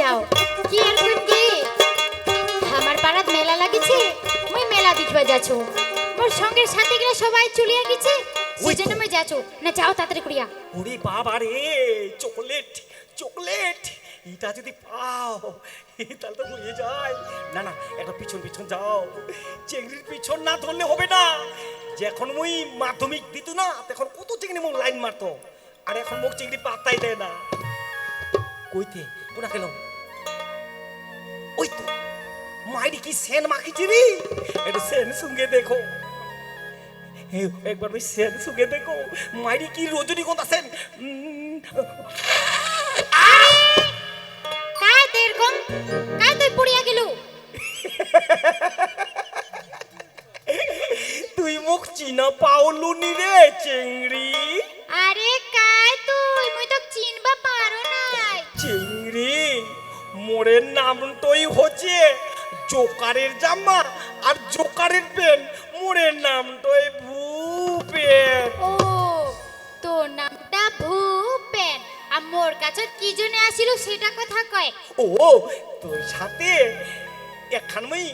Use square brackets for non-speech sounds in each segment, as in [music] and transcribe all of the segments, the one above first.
যাও। কি আর করবে আমার পাড়াত মেলা লাগিছে? মুই মেলা দেখবা যাচ্ছো। মোর সঙ্গের সাথে গেলে সবাই চলিয়া গেছে? ওই সেজন্য তো। মুই যাচ্ছো। না যাও তাড়াতাড়ি করিয়া। ওরে বাবা রে চকলেট চকলেট। এটা যদি পাও তাহলে তো হয়ে যায়। না না একটা পিছন পিছন যাও। চেংড়ির পিছন না ধরলে হবে না। যখন মুই মাধ্যমিক দিত না তখন কত চিংড়ি মুখ লাইন মারতো। আর এখন মুখ চেংড়ি পাত্তাই দেয় না। কইতে কোনা গেল ওই তো মাইরি কি সেন মাখিছি রে একটু সেন সঙ্গে দেখো। একবার ওই সেন সঙ্গে দেখো মাইরি কি রজনীগন্ধা সেন? উম, কাই তের কম কাই তুই পড়িয়া গেলু? তুই মুখ চিনা পাওলুনি রে চেংড়ি। মোড়ের নাম তোই হচ্ছে। জোকারের জামা আর জোকারের পেন মোড়ের নাম তোই ভূপেন। ও তোর নামটা ভূপেন। আর মোর কাছে কি জন্য আসিল সেটা কথা কয়। ও তোর সাথে এখান মই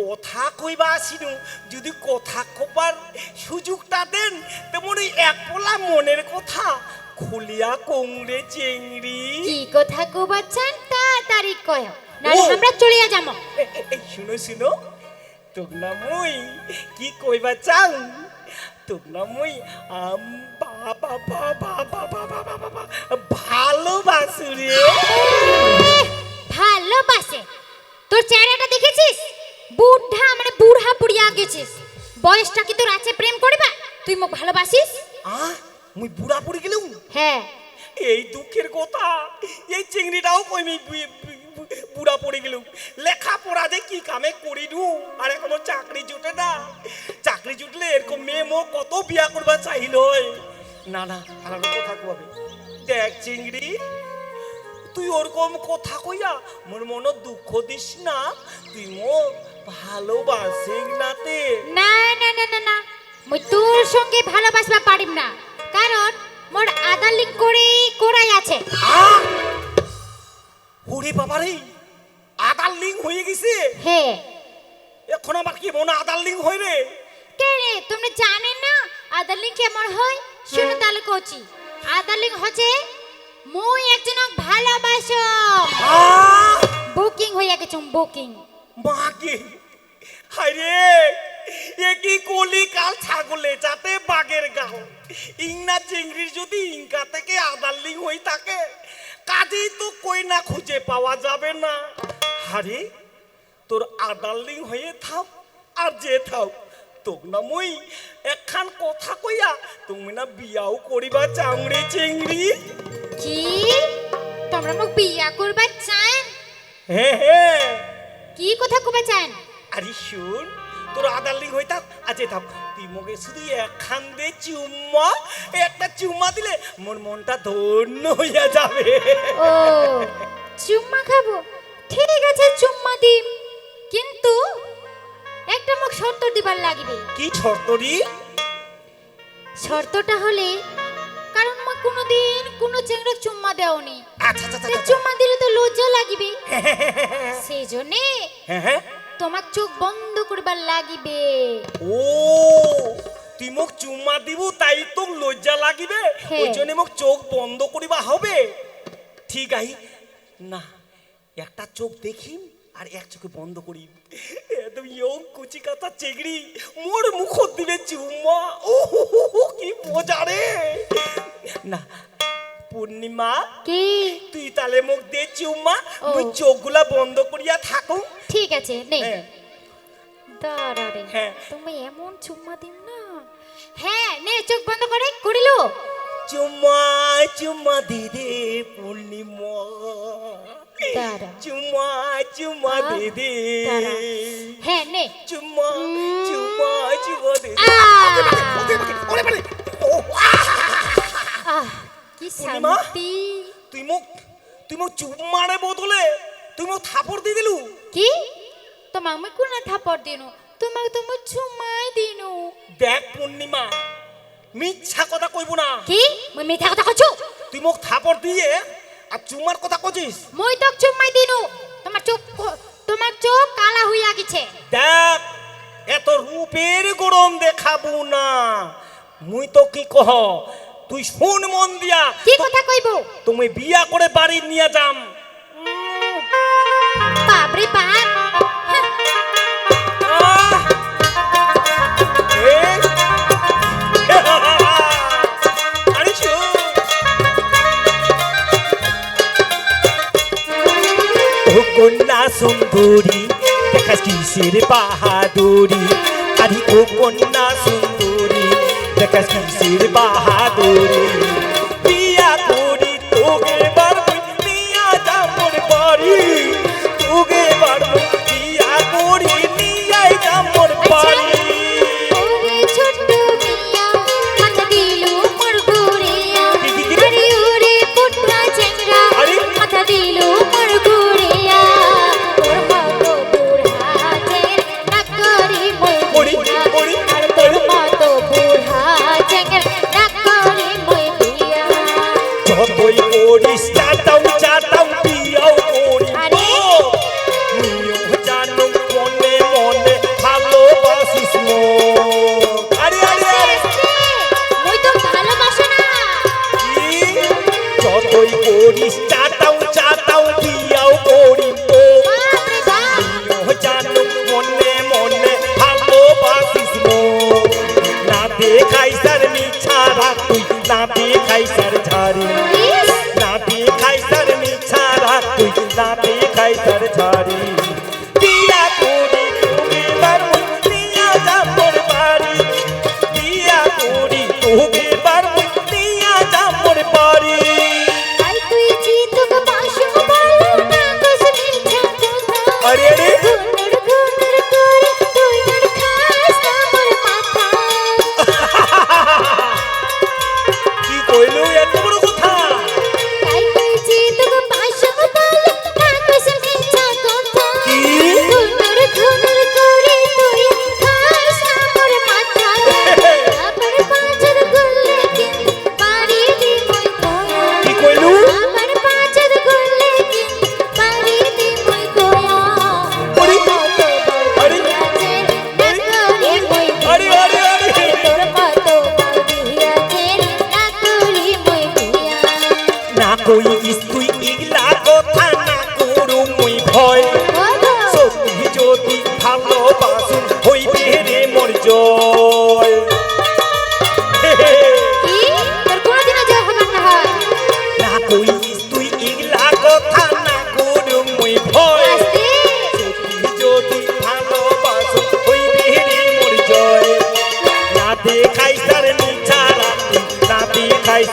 কথা কইবা আসিনু। যদি কথা কবার সুযোগটা দেন তেমন ওই এক পোলা মনের কথা খুলিয়া কোংরে চেংড়ি। কি কথা কবাচ্ছেন তাড়াতাড়ি কয় নাহলে আমরা চলিয়া এ, শুনো শুনো না মুই কি কইবা চাও তোক না মুই আম বাবা বাবা বাবা বাবা বাবা ভালোবাসু রে ভালোবাসে তোর চেহারাটা দেখেছিস বুঢ়া মানে বুড়া বুড়িয়া গেছিস বয়সটা কি তোর আছে প্রেম করিবা তুই মোক ভালোবাসিস আ মুই বুড়া পড়ে গেলুম হ্যাঁ এই দুঃখের কথা, এই চিংড়িটাও বু- বুড়া পড়ে গেলুম। লেখাপড়া যে কি কামে করিনু? আর এখনও চাকরি জুটে না। চাকরি জুটলে এরকম মেয়ে মো কত বিয়া করবা চাইল না না, আর কথা কবে দেখ চিংড়ি, তুই ওরকম কথা কইয়া মোর মন দুঃখ দিস না। তুই মো ভালোবাসিস নাতে। না না না না না। মুই তোর সঙ্গে ভালোবাসবা পারিম না। কারণ মোর আধার লিঙ্ক করে করাই আছে। ওরে বাবারে আদার লিঙ্ক হয়ে গেছে? হ্যাঁ এখন আবার কি মনে আদার লিঙ্ক হয় রে? কে রে তোমরা জানেন না আধার লিঙ্ক কেমন হয়? শুনো তাহলে কচি আধার লিঙ্ক হচ্ছে মুই একজন ভালোবাসো। বুকিং হইয়া গেছে বুকিং। মাকে হায়রে এ কি কলি কাল ছাগলে যাতে বাগের গাও? ইংনা চিংড়ির যদি ইংকা থেকে আদার লিঙ্ক হয়ে থাকে কাজেই তো কই না খুঁজে পাওয়া যাবে না। হারে তোর আদার লিঙ্ক হয়ে থাক আর যে থাক তোক না মই একখান কথা কইয়া তুমি না বিয়াও করিবা চাংড়ি চিংড়ি। কি? তোমরা মোক বিয়া করবা চান? হ্যাঁ হ্যাঁ কি কথা কবা চান? আরে শুন তোর আদার লিঙ্ক হয়ে থাক আছে থাক তুই মোকে শুধু একখান চুম্মা? একটা চুম্মা দিলে মোর মনটা ধন্য হইয়া যাবে। ও চুম্মা খাব? ঠিক আছে চুম্মা দিম। কিন্তু একটা মুখ শর্ত দিবার লাগবে। কি ছর্তরি শর্তটা হলে কারণ মা কোনোদিন কোনো চেংড়া চুম্মা দেওনি। আচ্ছা আচ্ছা আচ্ছা, আচ্ছা। চুম্মা দিলে তো লজ্জা লাগবে। সেই জন্যে হ্যাঁ হ্যাঁ। তোমার চোখ বন্ধ করবার লাগিবে। ও তুই মোক চুম্মা দিব তাই তো লজ্জা লাগিবে। হ্যাঁ। ওই জন্য মোক চোখ বন্ধ করিবা হবে। ঠিক আই না একটা চোখ দেখিম আর এক চোখে বন্ধ করি একদম ইয়ং কুচি কাতা চেগড়ি মোর মুখ দিবে চুম্মা ও কি মজা রে। না পূর্ণিমা কি তুই তাহলে মুখ দিয়ে চুম্মা ও। মুই চোখগুলা বন্ধ করিয়া থাকুম ঠিক আছে নে হ্যাঁ দাঁড়া রে হ্যাঁ। তুমি এমন চুম্মা দিন না হ্যাঁ নে চোখ বন্ধ করে করিলো চুম্মা চুম্মা দিদে পূর্ণিমা দাঁড়া চুম্মা চুম্মা দিদে হ্যাঁ নে চুম্মা। চুম্মা চুম্মা দিদে ওরে। কি পূর্ণিমা শান্তি? তুই থাপড় দিয়ে কি? তো মামা কোনা থাপড় চুমাই দিনু। দেখ পূর্ণিমা মিথ্যা কথা কইব না। কি? মই মিথ্যা কথা কইছো তুই মুখ থাপড় দিয়ে আর চুমার কথা কইছিস মই তো চুমাই দিনু। তোমার চোখ তোমার চোখ কালা হইয়া গেছে দেখ এত রূপের গরম দেখাবো না। মুই তো কি কহ? তুই শুন মন দিয়া। কি কথা কইব? তুমি বিয়া করে বাড়ি নিয়ে যাম। বাপরে বাপ। কন্যা সুন্দরী দেখাস কিসের বাহাদুরি? আরে ও কন্যা সুন্দরী कसम सिर बहादुरी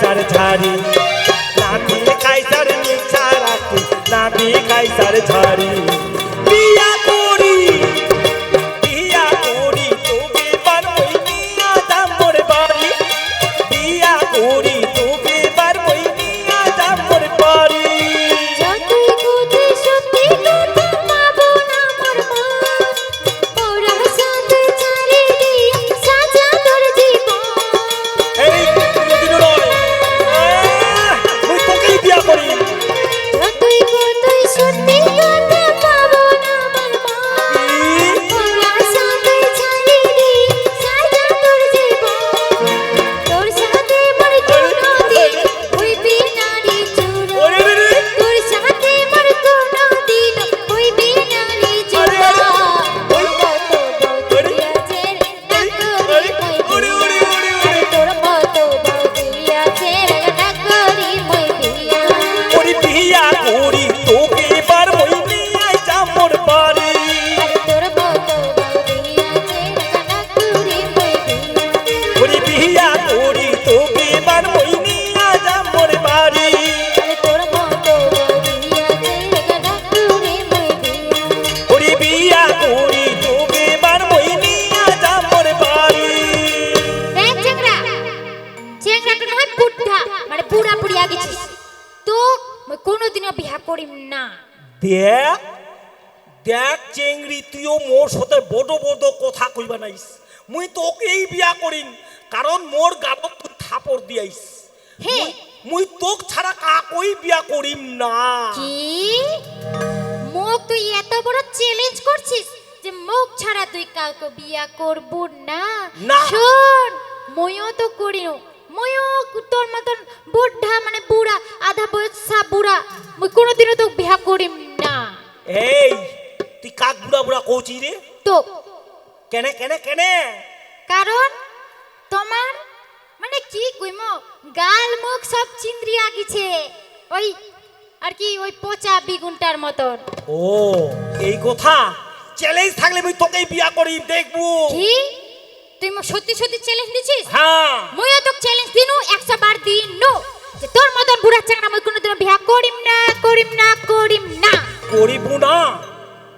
কাইসার ঝারি নামি কাইসার নিচারাকি নামি কাইসার ঝারি লাগিছে তো কোনোদিন বিয়া করিম না দেখ দেখ চেংড়ি তুইও মোর সাথে বড় বড় কথা কইবা নাইস মুই তোকেই বিয়া করিম কারণ মোর গাবত তুই থাপড় দিয়াইস হে মুই তোক ছাড়া কাকই বিয়া করিম না কি মোক তুই এত বড় চ্যালেঞ্জ করছিস যে মোক ছাড়া তুই কাউকে বিয়া করব না না শুন মইও তো করিও ময়ও তোর মতন বুঢ়া মানে বুড়া আধা বয়সা বুড়া মুই কোনোদিনও তো বিয়া করিম না। এই তুই কাক বুড়া বুড়া কৌচি রে তো কেনে কেনে কেনে? কারণ তোমার মানে কি কইম গাল মুখ সব চিন্দ্রিয়া গেছে ওই আর কি ওই পচা বিগুনটার মতন। ও এই কথা। চ্যালেঞ্জ থাকলে আমি তোকেই বিয়া করি দেখব কি? তুই মোক সত্যি সত্যি চ্যালেঞ্জ দিছিস? হ্যাঁ। মইও তো চ্যালেঞ্জ দিনু একশো বার দিন। নো যে তোর মতন বুড়া চাংড়া মই কোনোদিন বিয়া করিম না করিম না করিম না। করিব না?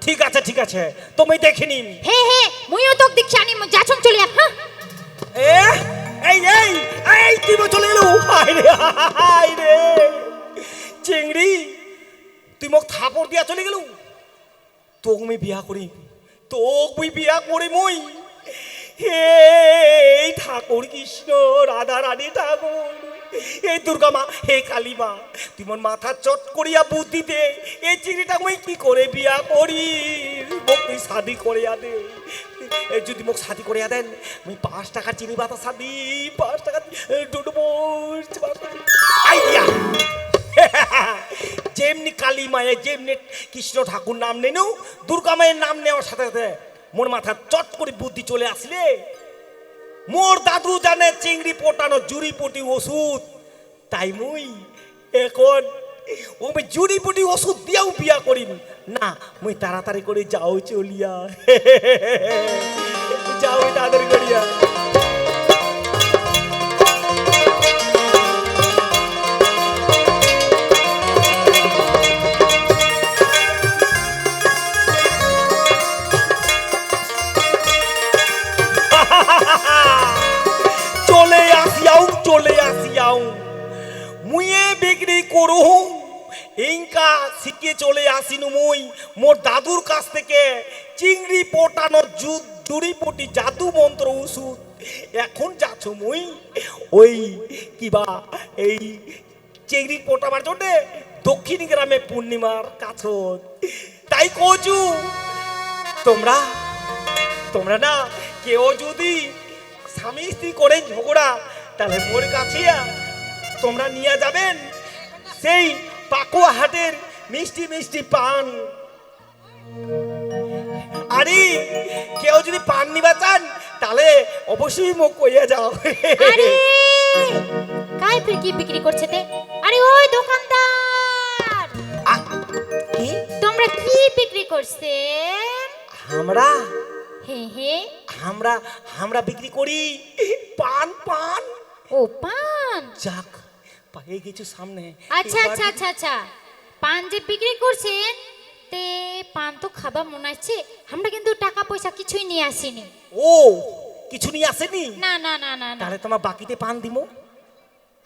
ঠিক আছে ঠিক আছে তুমি দেখে নিন হে হে মইও তো দেখছি আনি যাচুম চলে আ, হ্যাঁ? এ এই এই এই তুই মো চলে এলো? হাই রে হাই রে। চিংড়ি তুই মোক থাপড় দিয়া চলে গেলু? তোক আমি বিয়া করি তোক মুই বিয়া করি মই হে ঠাকুর কৃষ্ণ, রাধা রানী ঠাকুর। এই দুর্গা মা, হে কালী মা তুই মোর মাথা চট করিয়া বুদ্ধি দে এই চিংড়িটা মুই কি করে বিয়া করি? মোক তুই শাদি করিয়া দে। এই যদি মোক শাদি করিয়া দেন আমি পাঁচ টাকার চিনি বাতা শাদি পাঁচ টাকা ডুডবো [laughs] যেমনি কালী মায়ের, যেমনি কৃষ্ণ ঠাকুর নাম নেনু, দুর্গা মায়ের নাম নেওয়ার সাথে সাথে মোর মাথা চট করে বুদ্ধি চলে আসলে মোর দাদু জানে চিংড়ি পোটানো, জুড়ি ওষুধ। তাই মুই এখন ওই জুড়ি পুটি ওষুধ দিয়াও বিয়া করিম। না, মুই তাড়াতাড়ি করে যাও চলিয়া। [laughs] যাও, তাড়াতাড়ি করিয়া। পটাবার জন্যে দক্ষিণ গ্রামে পূর্ণিমার কাছত তাই কচু তোমরা তোমরা না, কেউ যদি স্বামী স্ত্রী করে ঝগড়া, তাহলে মোর কাছে তোমরা নিয়ে যাবেন সেই পাকুয়া হাটের মিষ্টি মিষ্টি পান। আরে, কেউ যদি পান নিবা চান, তাহলে অবশ্যই মুখ কইয়া যাও। আরে কাই ফির কি বিক্রি করছে তে? আরে ওই দোকানদার! কি? তোমরা কি বিক্রি করছে? আমরা? হে হে। আমরা আমরা বিক্রি করি। পান পান। ও পান? যাক পায়ে গেছো সামনে। আচ্ছা আচ্ছা আচ্ছা আচ্ছা। পান যে বিক্রি করছেন তে পান তো খাবা মনে আছে আমরা কিন্তু টাকা পয়সা কিছুই নিয়ে আসিনি। ও কিছু নিয়ে আসেনি? না না না না না। তাহলে তোমার বাকিতে পান দিমো।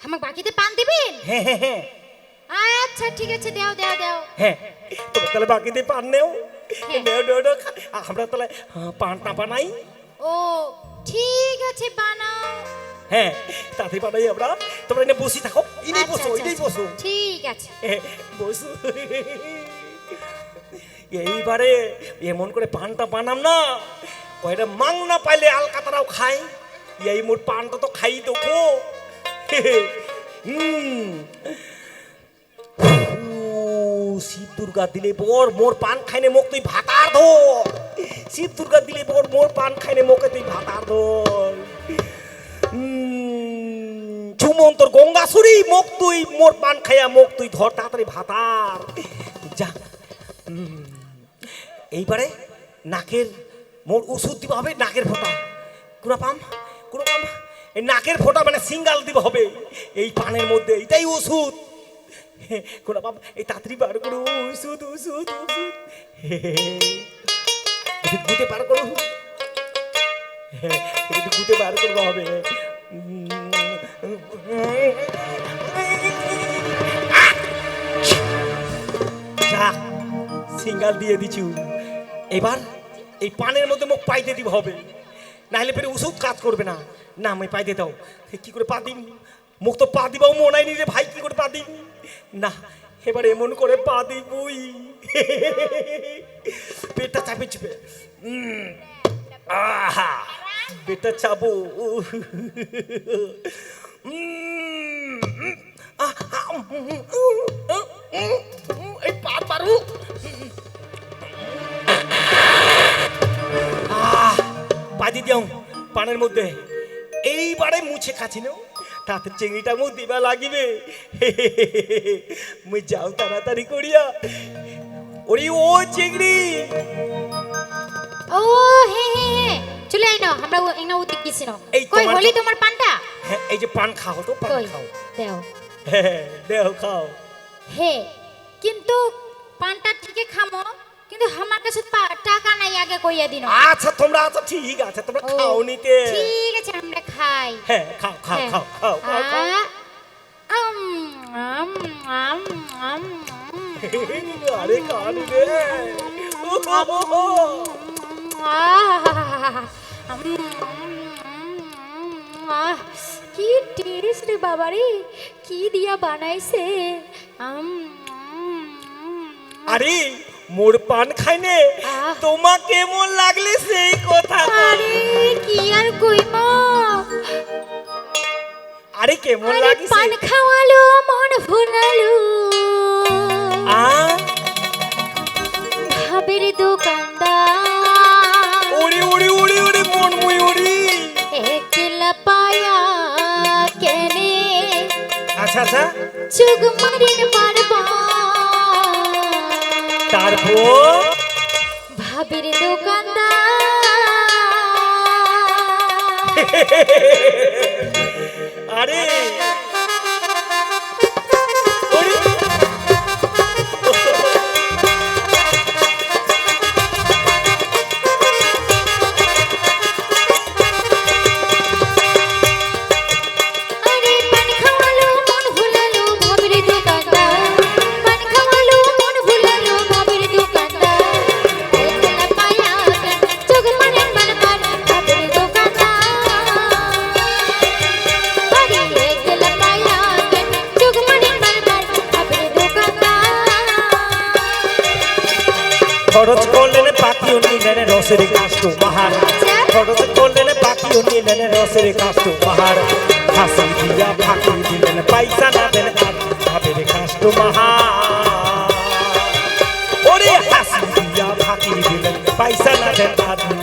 আমাকে বাকিতে পান দিবেন? হ্যাঁ হ্যাঁ হ্যাঁ আচ্ছা ঠিক আছে দাও দাও দাও। হ্যাঁ তোমার তাহলে বাকিতে পান নেও। নেও নেও নেও। আমরা তাহলে হ্যাঁ, পানটা বানাই। ও ঠিক আছে বানাও। হ্যাঁ তাতে বানাই আমরা। তোমরা এনে বসি থাকো। ইনি আচ্ছা, বসো আচ্ছা, ইনি আচ্ছা। বসো ঠিক আছে। বসো। এইবারে এমন করে পানটা বানাম না। কয়টা মাং না পাইলে আলকাতারাও খাই এই মোর পানটা তো খাই দেখো। শিব দুর্গা দিলে বর মোর পান খাইনে মোক তুই ভাতার ধর। শিব দুর্গা দিলে বর মোর পান খাইনে মোকে তুই ভাতার ধর। উম, ঝুমন্তর গঙ্গাসুরি মোক তুই মোর পান খাইয়া মোক তুই ধর তাড়াতাড়ি ভাতার। যা। এইবারে নাকের মোর ওষুধ দিবা হবে নাকের ফোঁটা। কুড়া পাম কুড়া পাম এই নাকের ফোঁটা মানে সিঙ্গাল দিবা হবে। এই পানের মধ্যে এটাই ওষুধ। কোনা বাপ, এই তাড়াতাড়ি বার করো, ওষুধ ওষুধ ওষুধ। ওষুধ গুতে বার করো। একটু গুতে বার করব হবে। যা সিঙ্গাল দিয়ে দিছু এবার এই পানের মধ্যে মুখ পাইতে দিব হবে। নাহলে ফের ওষুধ কাজ করবে না। না আমি পাইতে দাও। কি করে পা দিম মুখ তো পা দিবাও মনাই নি রে ভাই কি করে পা দিম না এবার এমন করে পা দিবই। পেটটা চাপে চিপে আহা পেটটা উম, এই পা পারু। বাজি দিও পানের মধ্যে। এইবারে মুছে খাচ্ছি না তাতে চিংড়িটা মুখ দিবা লাগিবে। মুই যাও তাড়াতাড়ি করিয়া। ওরে ও চিংড়ি! ও হে হে হে চলে আই না আমরা ও- এনা উতে এই কই হলি তোমার পানটা? হ্যাঁ এই যে পান খাও তো পান খাও। দেও। হ্যাঁ দেও খাও। হে কিন্তু পানটা ঠিকই খামো কিন্তু আমার কাছে টাকা নাই আগে কইয়া দিন। আচ্ছা তোমরা আচ্ছা ঠিক আছে তোমরা খাও নিতে ঠিক খাই হ্যাঁ খাও খাও। খাও খাও খাও খাও আম, আম, আম, আম, আম। আরে কান রে আহ, উম, আহ, কি টেস্ট রে বাবা রে কি দিয়া বানাইছে। আম, আরে মোর পান খাইনে। তোমার কেমন লাগলে সেই কথা আরে কি আর কইম? আরে কেমন লাগিছে? পান খাওয়ালো মন ভুলালো। আ ভাবের দোকানদার। ওরে ওরে ওরে ওরে মন মুই ওরে। একলা পায়া কেনে? আচ্ছা আচ্ছা। চুগ মারিন বারবার তারপর ভাবির দোকানদার। আরে খরচ করলেন পাখিও নিলেন রসের কাষ্ট বাহার খরচ করলেন পাখিও নিলেন রসের কাষ্ট বাহার হাসি দিয়া ফাঁকি দিলেন, পয়সা না দেন ভাবের কাষ্ট মাহার। ওরে হাসি দিয়া ফাঁকি দিলেন, পয়সা না দেন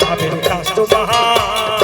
ভাবের কাষ্ট মাহার।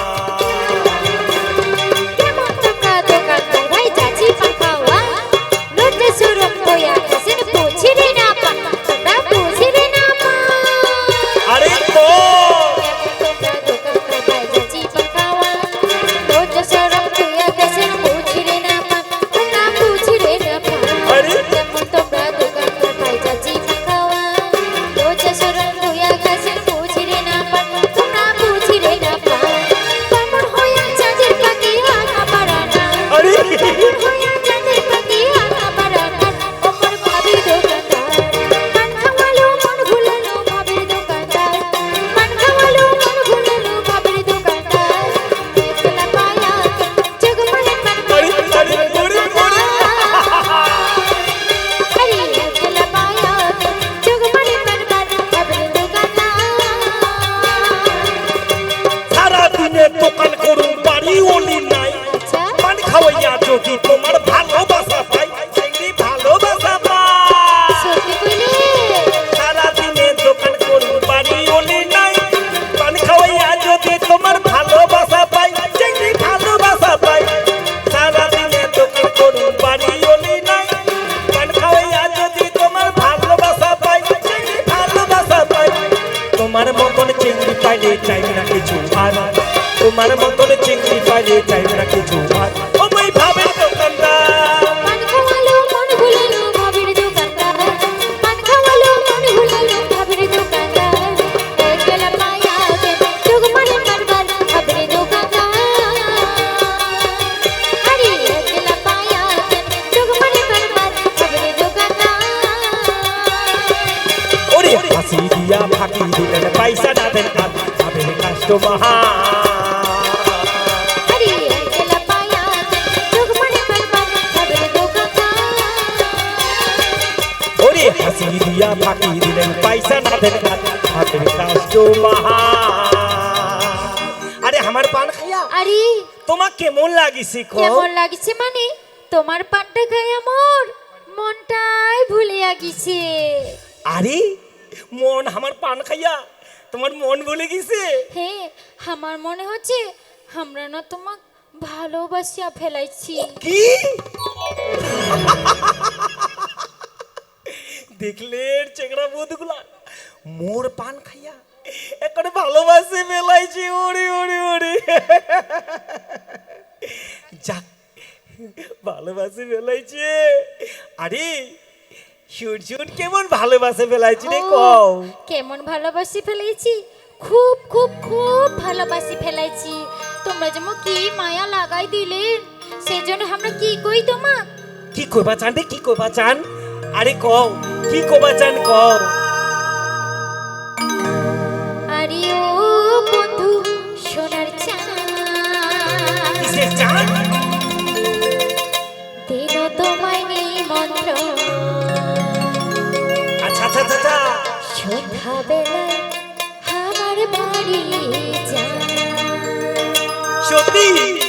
তোমার ভালোবাসা পাই চিংড়ি ভালোবাসা পাই। সারা দিনে দোকান করুন বাড়ি ওলি নাই। পান খাওয়াইয়া যদি তোমার ভালোবাসা পাই চিংড়ি ভালোবাসা পাই। তোমার মতন চিংড়ি পাইলে চাই না কিছু আর। তোমার মতন চিংড়ি পাইলে চাই আরে আমার পান খাইয়া আরে তোমার কেমন লাগিছে কেমন লাগিছে মানে? তোমার পানটা খাইয়া মোর মনটাই ভুলিয়া গিছে। আরে মন আমার পান খাইয়া তোমার মন বলে গেছে? হে আমার মনে হচ্ছে আমরা না তোমাকে ভালোবাসিয়া ফেলাইছি। কি? দেখলে চেংড়া বধগুলা। মোর পান খাইয়া একটা ভালোবাসে ফেলাইছি ওরে ওরে ওরে। যাক ভালোবাসে ফেলাইছে। আরে সূর্যুন কেমন ভালোবাসে ফেলাইছি রে কও। কেমন ভালোবাসি ফেলাইছি? খুব খুব খুব ভালোবাসি ফেলাইছি। তোমরা যেমন কি মায়া লাগাই দিলে সেজন্য আমরা কি কই তোমা কি কইবা চান রে কি কইবা চান? আরে কও কি কইবা চান কও? সতী